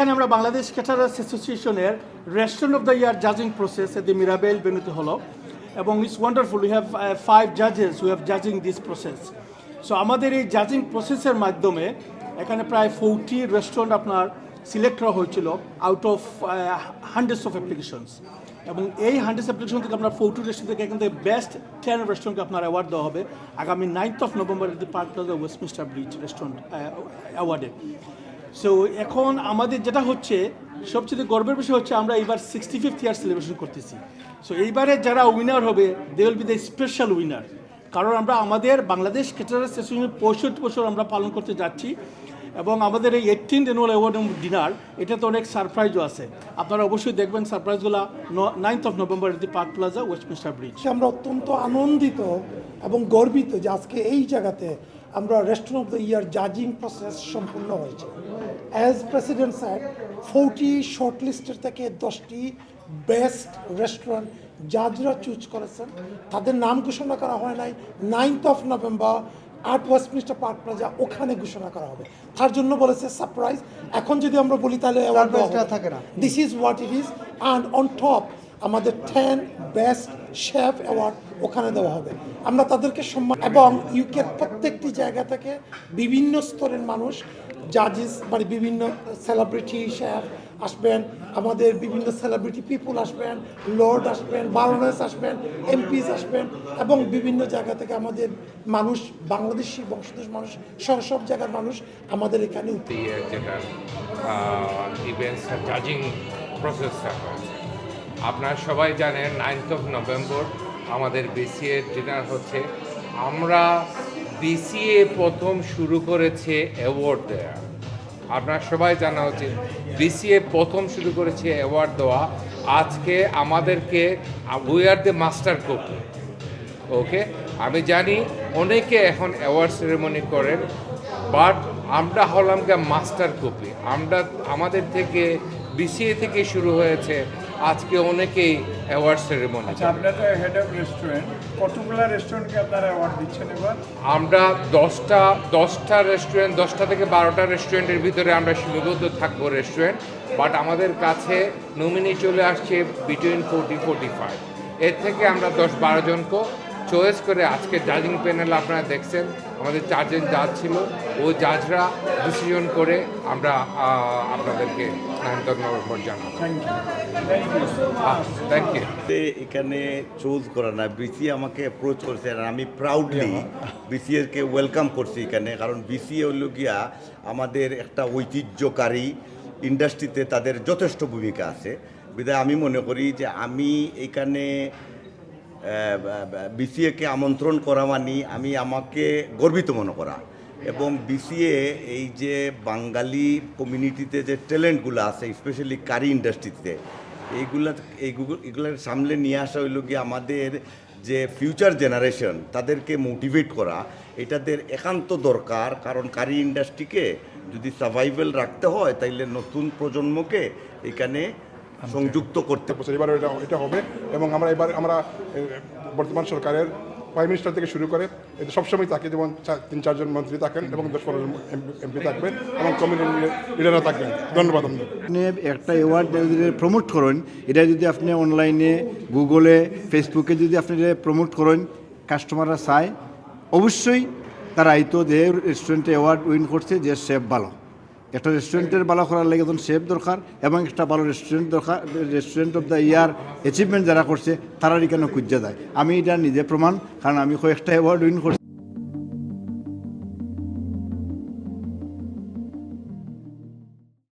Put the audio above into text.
এখানে আমরা বাংলাদেশ ক্যাটারার্স অ্যাসোসিয়েশনের রেস্টুরেন্ট অফ দ্য ইয়ার জাজিং প্রসেস দি মিরাবেল বেনুতে হলো এবং it's wonderful we have five জাজেস we have জাজিং this process so আমাদের এই জাজিং প্রসেসের মাধ্যমে এখানে প্রায় ফোরটি রেস্টুরেন্ট আপনার সিলেক্ট করা হয়েছিল out of hundreds of applications এবং এই হান্ড্রেড অ্যাপ্লিকেশন থেকে আপনার ফোরটি রেস্টুরেন্ট থেকে এখান থেকে বেস্ট টেন রেস্টুরেন্টকে আপনার অ্যাওয়ার্ড দেওয়া হবে আগামী ninth of November the Park Plaza Westminster Bridge restaurant অ্যাওয়ার্ডে so এখন আমাদের যেটা হচ্ছে, সবচেয়ে গর্বের বিষয় হচ্ছে আমরা এইবার সিক্সটি ফিফথ ইয়ার সেলিব্রেশন করতেছি। সো এইবারে যারা উইনার হবে they will be the special winner কারণ আমরা আমাদের বাংলাদেশ ক্যাটারার অ্যাসোসিয়েশন পঁয়ষট্টি বছর আমরা পালন করতে যাচ্ছি এবং আমাদের এই এইটিন অ্যানুয়াল অ্যাওয়ার্ড ডিনার এটাতে অনেক সারপ্রাইজও আছে। আপনারা অবশ্যই দেখবেন সারপ্রাইজগুলো ninth of November the Park Plaza Westminster Bridge আমরা অত্যন্ত আনন্দিত এবং গর্বিত যে আজকে এই জায়গাতে আমরা রেস্টুরেন্ট অফ দ্য ইয়ার জাজিং প্রসেস সম্পূর্ণ হয়েছে। অ্যাজ প্রেসিডেন্ট স্যার ফোরটি শর্টলিস্টের থেকে দশটি বেস্ট রেস্টুরেন্ট জাজরা চুজ করেছেন। তাদের নাম ঘোষণা করা হয় নাই। নাইনথ অফ নভেম্বর আট ওয়েস্টমিস্টার পার্ক প্লাজা ওখানে ঘোষণা করা হবে। তার জন্য বলেছে সারপ্রাইজ এখন যদি আমরা বলি তাহলে। This is what it is and on top আমাদের টেন বেস্ট শেফ অ্যাওয়ার্ড ওখানে দেওয়া হবে। আমরা তাদেরকে সম্মান এবং ইউকের প্রত্যেকটি জায়গা থেকে বিভিন্ন স্তরের মানুষ জাজেস মানে বিভিন্ন সেলিব্রিটি শেফ আসবেন, আমাদের বিভিন্ন সেলিব্রিটি পিপুল আসবেন লর্ড আসবেন বারোনেস আসবেন এমপিস আসবেন এবং বিভিন্ন জায়গা থেকে আমাদের মানুষ, বাংলাদেশি বংশদেশ মানুষ, সহ সব জায়গার মানুষ আমাদের এখানে যেটা ইভেন্টস জাজিং প্রসেসটা আপনারা সবাই জানেন নাইনথ অফ নভেম্বর আমাদের বিসিএ ডিনার হচ্ছে। আমরা বিসিএ প্রথম শুরু করেছে অ্যাওয়ার্ড দেওয়া আপনার সবাই জানা উচিত বিসিএ প্রথম শুরু করেছে অ্যাওয়ার্ড দেওয়া। আজকে আমাদেরকে we are the master copy okay আমি জানি অনেকে এখন অ্যাওয়ার্ড সেরেমনি করেন বাট আমরা হলাম গিয়ে মাস্টার কপি আমরা, আমাদের থেকে বিসিএ থেকে শুরু হয়েছে আজকে অনেকেই অ্যাওয়ার্ড সেরেমনি আচ্ছা আপনারা হেড অফ রেস্টুরেন্ট কতগুলো রেস্টুরেন্টকে আপনারা অ্যাওয়ার্ড দিচ্ছেন এবার? আমরা দশটা দশটা রেস্টুরেন্ট দশটা থেকে বারোটা রেস্টুরেন্টের ভিতরে আমরা সীমাবদ্ধ থাকব রেস্টুরেন্ট বাট আমাদের কাছে নমিনি চলে আসছে বিটুইন ফোর্টি ফোর্টি ফাইভ এর থেকে আমরা দশ বারো জনকে চয়েস করে আজকে জাজিং প্যানেল আপনারা দেখছেন আমাদের চারজন জাজ ছিল ওই জাজরা ডিসিশন করে আমরা আপনাদেরকে জানাব। থ্যাংক ইউ এখানে চুজ করা না বিসি আমাকে অ্যাপ্রোচ করছে আর আমি প্রাউডলি বিসিএকে ওয়েলকাম করছি এখানে কারণ বিসিএ হলো গিয়া আমাদের একটা ঐতিহ্যকারী ইন্ডাস্ট্রিতে তাদের যথেষ্ট ভূমিকা আছে। বিধায় আমি মনে করি যে আমি এখানে বিসিএকে আমন্ত্রণ করা মানি আমি আমাকে গর্বিত মনে করা। এবং বিসিএ এই যে বাঙালি কমিউনিটিতে যে ট্যালেন্টগুলো আছে স্পেশালি কারি ইন্ডাস্ট্রিতে এইগুলা, এইগুলো, এগুলোর সামনে নিয়ে আসা হইল গিয়ে আমাদের যে ফিউচার জেনারেশন তাদেরকে মোটিভেট করা, এটাদের একান্ত দরকার। কারণ কারি ইন্ডাস্ট্রিকে যদি সার্ভাইভেল রাখতে হয়, তাইলে নতুন প্রজন্মকে এখানে সংযুক্ত করতে বছর এবার এটা এটা হবে এবং আমরা এবার আমরা বর্তমান সরকারের প্রাইম মিনিস্টার থেকে শুরু করে এটা সবসময় থাকে যেমন তিন চারজন মন্ত্রী থাকেন এবং দশ পনেরো জন এমপি থাকবেন এবং কমিউনিটি লিডাররা থাকবেন। ধন্যবাদ আপনাকে আপনি একটা অ্যাওয়ার্ড যদি প্রমোট করেন এটা যদি আপনি অনলাইনে গুগলে ফেসবুকে যদি আপনি প্রমোট করেন কাস্টমাররা চায় অবশ্যই তারা আইতো যে রেস্টুরেন্টে অ্যাওয়ার্ড উইন করছে যে শেফ ভালো। একটা রেস্টুরেন্টের ভালো করার লাগে একজন শেফ দরকার এবং একটা ভালো রেস্টুরেন্ট দরকার restaurant of the year achievement যারা করছে, তারারই কেন খুঁজে দেয়? আমি এটা নিজে প্রমাণ, কারণ আমি কয়েকটা অ্যাওয়ার্ড উইন করছি।